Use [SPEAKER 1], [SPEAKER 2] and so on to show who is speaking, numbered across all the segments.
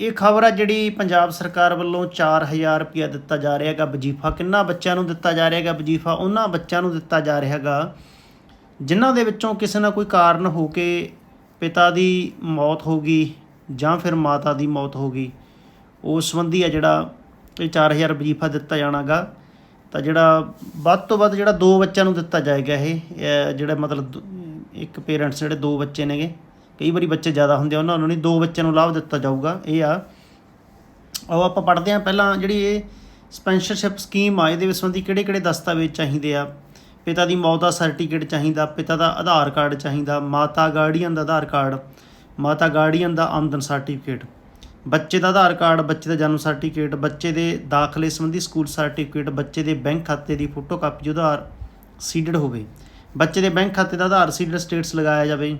[SPEAKER 1] ਇਹ ਖਬਰ ਆ ਜਿਹੜੀ ਪੰਜਾਬ ਸਰਕਾਰ ਵੱਲੋਂ 4000 ਰੁਪਇਆ ਦਿੱਤਾ ਜਾ ਰਿਹਾ ਹੈਗਾ ਵਜੀਫਾ। ਕਿੰਨਾ ਬੱਚਿਆਂ ਨੂੰ ਦਿੱਤਾ ਜਾ ਰਿਹਾ ਹੈਗਾ ਵਜੀਫਾ? ਉਹਨਾਂ ਬੱਚਿਆਂ ਨੂੰ ਦਿੱਤਾ ਜਾ ਰਿਹਾ ਹੈਗਾ, ਜਿਨ੍ਹਾਂ ਦੇ ਵਿੱਚੋਂ ਕਿਸੇ ਨਾ ਕੋਈ ਕਾਰਨ ਹੋ ਕੇ ਪਿਤਾ ਦੀ ਮੌਤ ਹੋ ਗਈ ਜਾਂ ਫਿਰ ਮਾਤਾ ਦੀ ਮੌਤ ਹੋ ਗਈ, ਉਸ ਸੰਬੰਧੀ ਆ ਜਿਹੜਾ ਇਹ 4000 ਵਜੀਫਾ ਦਿੱਤਾ ਜਾਣਾਗਾ। ਤਾਂ ਜਿਹੜਾ ਵੱਧ ਤੋਂ ਵੱਧ ਜਿਹੜਾ ਦੋ ਬੱਚਿਆਂ ਨੂੰ ਦਿੱਤਾ ਜਾਏਗਾ ਇਹ ਇਹ ਜਿਹੜਾ ਮਤਲਬ ਦ- ਇੱਕ ਪੇਰੈਂਟਸ ਜਿਹੜੇ ਦੋ ਬੱਚੇ ਨੇਗੇ ਕਈ ਵਾਰੀ ਬੱਚੇ ਜ਼ਿਆਦਾ ਹੁੰਦੇ ਆ, ਉਹਨਾਂ ਨੂੰ ਨਹੀਂ ਦੋ ਬੱਚਿਆਂ ਨੂੰ ਲਾਭ ਦਿੱਤਾ ਜਾਊਗਾ, ਇਹ ਆ। ਉਹ ਆਪਾਂ ਪੜ੍ਹਦੇ ਹਾਂ ਪਹਿਲਾਂ ਜਿਹੜੀ ਇਹ ਸਪੈਂਸਰਸ਼ਿਪ ਸਕੀਮ ਆ, ਇਹਦੇ ਵਿੱਚ ਸੰਬੰਧੀ ਕਿਹੜੇ ਕਿਹੜੇ ਦਸਤਾਵੇਜ਼ ਚਾਹੀਦੇ ਆ? ਪਿਤਾ ਦੀ ਮੌਤ ਦਾ ਸਰਟੀਫਿਕੇਟ ਚਾਹੀਦਾ, ਪਿਤਾ ਦਾ ਆਧਾਰ ਕਾਰਡ ਚਾਹੀਦਾ, ਮਾਤਾ ਗਾਰਡੀਅਨ ਦਾ ਆਧਾਰ ਕਾਰਡ, ਮਾਤਾ ਗਾਰਡੀਅਨ ਦਾ ਆਮਦਨ ਸਰਟੀਫਿਕੇਟ ਬੱਚੇ ਦਾ ਆਧਾਰ ਕਾਰਡ, ਬੱਚੇ ਦਾ ਜਨਮ ਸਰਟੀਫਿਕੇਟ ਬੱਚੇ ਦੇ ਦਾਖਲੇ ਸੰਬੰਧੀ ਸਕੂਲ ਸਰਟੀਫਿਕੇਟ ਬੱਚੇ ਦੇ ਬੈਂਕ ਖਾਤੇ ਦੀ ਫੋਟੋਕਾਪੀ ਜੋ ਆਧਾਰ ਸੀਡਡ ਹੋਵੇ। ਬੱਚੇ ਦੇ ਬੈਂਕ ਖਾਤੇ ਦਾ ਆਧਾਰ ਸੀਡਡ ਸਟੇਟਸ ਲਗਾਇਆ ਜਾਵੇ।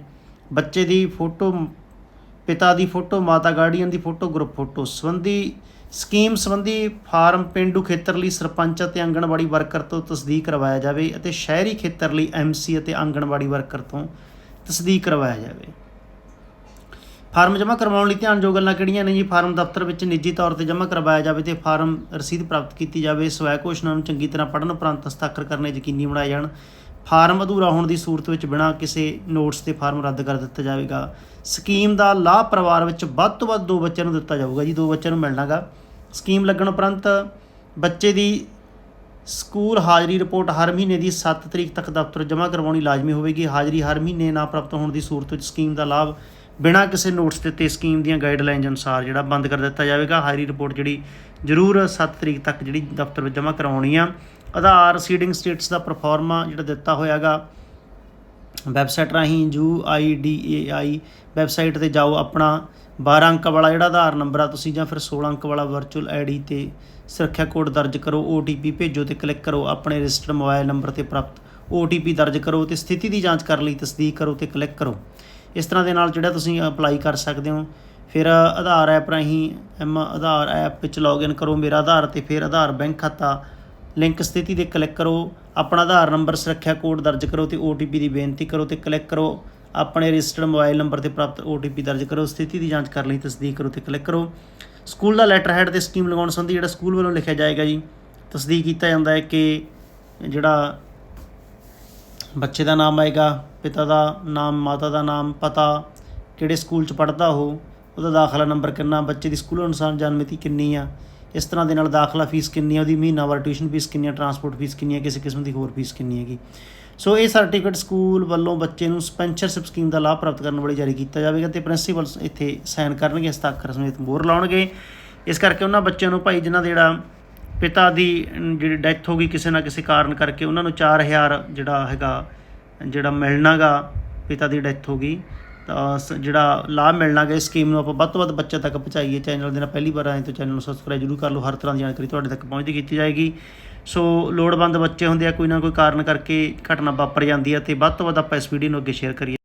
[SPEAKER 1] ਬੱਚੇ ਦੀ ਫੋਟੋ, ਪਿਤਾ ਦੀ ਫੋਟੋ, ਮਾਤਾ ਗਾਰਡੀਅਨ ਦੀ ਫੋਟੋ, ਗਰੁੱਪ ਫੋਟੋ ਸੰਬੰਧੀ ਸਕੀਮ ਸੰਬੰਧੀ ਫਾਰਮ ਪਿੰਡੂ ਖੇਤਰ ਲਈ ਸਰਪੰਚ ਅਤੇ ਆਂਗਣਵਾੜੀ ਵਰਕਰ ਤੋਂ ਤਸਦੀਕ ਕਰਵਾਇਆ ਜਾਵੇ ਅਤੇ ਸ਼ਹਿਰੀ ਖੇਤਰ ਲਈ ਐਮਸੀ ਅਤੇ ਆਂਗਣਵਾੜੀ ਵਰਕਰ ਤੋਂ ਤਸਦੀਕ ਕਰਵਾਇਆ ਜਾਵੇ। ਫਾਰਮ ਜਮ੍ਹਾਂ ਕਰਵਾਉਣ ਲਈ ਧਿਆਨਯੋਗ ਗੱਲਾਂ ਕਿਹੜੀਆਂ ਨੇ ਜੀ? ਫਾਰਮ ਦਫ਼ਤਰ ਵਿੱਚ ਨਿੱਜੀ ਤੌਰ ਤੇ ਜਮ੍ਹਾਂ ਕਰਵਾਇਆ ਜਾਵੇ ਤੇ ਫਾਰਮ ਰਸੀਦ ਪ੍ਰਾਪਤ ਕੀਤੀ ਜਾਵੇ, ਸਵੈ ਘੋਸ਼ਣਾ ਨੂੰ ਚੰਗੀ ਤਰ੍ਹਾਂ ਪੜ੍ਹਨ ਉਪਰੰਤ ਹਸਤਾਖਰ ਕਰਨੇ ਯਕੀਨੀ ਬਣਾਏ ਜਾਣ ਫਾਰਮ ਅਧੂਰਾ ਹੋਣ ਦੀ ਸੂਰਤ ਵਿੱਚ ਬਿਨਾਂ ਕਿਸੇ ਨੋਟਸ ਤੇ ਫਾਰਮ ਰੱਦ ਕਰ ਦਿੱਤਾ ਜਾਵੇਗਾ। ਸਕੀਮ ਦਾ ਲਾਭ ਪਰਿਵਾਰ ਵਿੱਚ ਵੱਧ ਤੋਂ ਵੱਧ ਦੋ ਬੱਚਿਆਂ ਨੂੰ ਦਿੱਤਾ ਜਾਊਗਾ ਜੀ, ਦੋ ਬੱਚਿਆਂ ਨੂੰ ਮਿਲਣਾਗਾ। ਸਕੀਮ ਲੱਗਣ ਉਪਰੰਤ ਬੱਚੇ ਦੀ ਸਕੂਲ ਹਾਜ਼ਰੀ ਰਿਪੋਰਟ ਹਰ ਮਹੀਨੇ ਦੀ 7 ਤਰੀਕ ਤੱਕ ਦਫ਼ਤਰ ਜਮ੍ਹਾਂ ਕਰਵਾਉਣੀ ਲਾਜ਼ਮੀ ਹੋਵੇਗੀ। ਹਾਜ਼ਰੀ ਹਰ ਮਹੀਨੇ ਨਾ ਪ੍ਰਾਪਤ ਹੋਣ ਦੀ ਸੂਰਤ ਵਿੱਚ ਸਕੀਮ ਦਾ ਲਾਭ ਬਿਨਾਂ ਕਿਸੇ ਨੋਟਸ ਦਿੱਤੇ ਸਕੀਮ ਦੀਆਂ ਗਾਈਡਲਾਈਨਸ ਅਨੁਸਾਰ ਜਿਹੜਾ ਬੰਦ ਕਰ ਦਿੱਤਾ ਜਾਵੇਗਾ। ਹਾਜ਼ਰੀ ਰਿਪੋਰਟ ਜਿਹੜੀ ਜ਼ਰੂਰ 7 ਤਰੀਕ ਤੱਕ ਜਿਹੜੀ ਦਫ਼ਤਰ ਵਿੱਚ ਜਮ੍ਹਾਂ ਕਰਵਾਉਣੀ ਆ। ਆਧਾਰ ਸੀਡਿੰਗ ਸਟੇਟਸ ਦਾ ਪਰਫਾਰਮਾ ਜਿਹੜਾ ਦਿੱਤਾ ਹੋਇਆਗਾ। ਵੈਬਸਾਈਟ ਰਾਹੀਂ U I D A I website ਤੇ ਜਾਓ ਆਪਣਾ। 12 ਅੰਕ ਵਾਲਾ ਜਿਹੜਾ ਆਧਾਰ ਨੰਬਰ ਆ, ਤੁਸੀਂ ਜਾਂ ਫਿਰ 16 ਅੰਕ ਵਾਲਾ ਵਰਚੁਅਲ ਆਈਡੀ ਤੇ ਸੁਰੱਖਿਆ ਕੋਡ ਦਰਜ ਕਰੋ OTP ਭੇਜੋ ਤੇ ਕਲਿੱਕ ਕਰੋ, ਆਪਣੇ ਰਜਿਸਟਰਡ ਮੋਬਾਈਲ ਨੰਬਰ ਤੇ ਪ੍ਰਾਪਤ OTP ਦਰਜ ਕਰੋ ਤੇ ਸਥਿਤੀ ਦੀ ਜਾਂਚ ਕਰਨ ਲਈ, ਤਸਦੀਕ ਕਰੋ ਤੇ ਕਲਿੱਕ ਕਰੋ। ਇਸ ਤਰ੍ਹਾਂ ਦੇ ਨਾਲ ਜਿਹੜਾ ਤੁਸੀਂ ਅਪਲਾਈ ਕਰ ਸਕਦੇ ਹੋ। ਫਿਰ ਆਧਾਰ ਐਪ ਰਾਹੀਂ ਐਮ ਆਧਾਰ ਐਪ ਵਿੱਚ ਲੌਗਇਨ ਕਰੋ, ਮੇਰਾ ਆਧਾਰ ਤੇ ਫਿਰ ਆਧਾਰ ਬੈਂਕ ਖਾਤਾ। ਲਿੰਕ ਸਥਿਤੀ ਤੇ ਕਲਿੱਕ ਕਰੋ। ਆਪਣਾ ਆਧਾਰ ਨੰਬਰ, ਸੁਰੱਖਿਆ ਕੋਡ ਦਰਜ ਕਰੋ ਤੇ OTP ਦੀ ਬੇਨਤੀ ਕਰੋ ਤੇ ਕਲਿੱਕ ਕਰੋ। ਆਪਣੇ ਰਜਿਸਟਰਡ ਮੋਬਾਈਲ ਨੰਬਰ ਤੇ ਪ੍ਰਾਪਤ OTP ਦਰਜ ਕਰੋ। ਸਥਿਤੀ ਦੀ ਜਾਂਚ ਕਰਨ ਲਈ ਤਸਦੀਕ ਕਰੋ ਤੇ ਕਲਿੱਕ ਕਰੋ। ਸਕੂਲ ਦਾ ਲੈਟਰ ਹੈਡ ਤੇ ਸਕੀਮ ਲਗਾਉਣ ਸੰਬੰਧੀ ਜਿਹੜਾ ਸਕੂਲ ਵੱਲੋਂ ਲਿਖਿਆ ਜਾਏਗਾ ਜੀ, ਤਸਦੀਕ ਕੀਤਾ ਜਾਂਦਾ ਹੈ ਕਿ ਜਿਹੜਾ ਬੱਚੇ ਦਾ ਨਾਮ ਆਏਗਾ, ਪਿਤਾ ਦਾ ਨਾਮ, ਮਾਤਾ ਦਾ ਨਾਮ, ਪਤਾ ਕਿਹੜੇ ਸਕੂਲ 'ਚ ਪੜ੍ਹਦਾ ਉਹ ਉਹਦਾ ਦਾਖਲਾ ਨੰਬਰ ਕਿੰਨਾ, ਬੱਚੇ ਦੀ ਸਕੂਲ ਅਨੁਸਾਰ ਜਨਮਿਤੀ ਕਿੰਨੀ ਆ, ਇਸ ਤਰ੍ਹਾਂ ਦੇ ਨਾਲ ਦਾਖਲਾ ਫੀਸ ਕਿੰਨੀ ਆ, ਉਹਦੀ ਮਹੀਨਾਵਾਰ ਟਿਊਸ਼ਨ ਫੀਸ ਕਿੰਨੀ ਆ ਟਰਾਂਸਪੋਰਟ ਫੀਸ ਕਿੰਨੀ ਆ, ਕਿਸੇ ਕਿਸਮ ਦੀ ਹੋਰ ਫੀਸ ਕਿੰਨੀ ਹੈਗੀ। ਸੋ ਇਹ ਸਰਟੀਫਿਕੇਟ ਸਕੂਲ ਵੱਲੋਂ ਬੱਚੇ ਨੂੰ ਸਪੈਂਸਰਸ਼ਿਪ ਸਕੀਮ ਦਾ ਲਾਭ ਪ੍ਰਾਪਤ ਕਰਨ ਵਾਲੀ ਜਾਰੀ ਕੀਤਾ ਜਾਵੇਗਾ ਤੇ ਪ੍ਰਿੰਸੀਪਲ ਇੱਥੇ ਸਾਈਨ ਕਰਨਗੇ ਹਸਤਾਖਰ ਸਮੇਤ ਮੋਹਰ ਲਾਉਣਗੇ। ਇਸ ਕਰਕੇ ਉਹਨਾਂ ਬੱਚਿਆਂ ਨੂੰ ਭਾਈ ਜਿਨ੍ਹਾਂ ਦੇ ਜਿਹੜਾ ਪਿਤਾ ਦੀ ਜਿਹੜੀ ਡੈਥ ਹੋ ਗਈ ਕਿਸੇ ਨਾ ਕਿਸੇ ਕਾਰਨ ਕਰਕੇ ਉਹਨਾਂ ਨੂੰ 4000 ਜਿਹੜਾ ਹੈਗਾ, ਜਿਹੜਾ ਮਿਲਣਾਗਾ ਪਿਤਾ ਦੀ ਡੈਥ ਹੋ ਗਈ। ਜਿਹੜਾ ਲਾਭ ਮਿਲਣਾ ਮਿਲਣਾਗਾ ਇਸ ਸਕੀਮ ਨੂੰ ਆਪਾਂ ਵੱਧ ਤੋਂ ਵੱਧ ਬੱਚਿਆਂ ਤੱਕ ਪਹੁੰਚਾਈਏ। ਚੈਨਲ ਦੇ ਨਾਲ ਪਹਿਲੀ ਵਾਰ ਆਏ ਤਾਂ ਚੈਨਲ ਨੂੰ ਸਬਸਕ੍ਰਾਈਬ ਜ਼ਰੂਰ ਕਰ ਲਓ। ਹਰ ਤਰ੍ਹਾਂ ਦੀ ਜਾਣਕਾਰੀ ਤੁਹਾਡੇ ਤੱਕ ਪਹੁੰਚਦੀ ਕੀਤੀ ਜਾਏਗੀ। ਸੋ, ਲੋੜਵੰਦ ਬੱਚੇ ਹੁੰਦੇ ਆ, ਕੋਈ ਨਾ ਕੋਈ ਕਾਰਨ ਕਰਕੇ ਘਟਨਾ ਵਾਪਰ ਜਾਂਦੀ ਹੈ ਤੇ ਵੱਧ ਤੋਂ ਵੱਧ ਆਪਾਂ ਇਸ ਵੀਡੀਓ ਨੂੰ ਅੱਗੇ ਸ਼ੇਅਰ ਕਰੀਏ।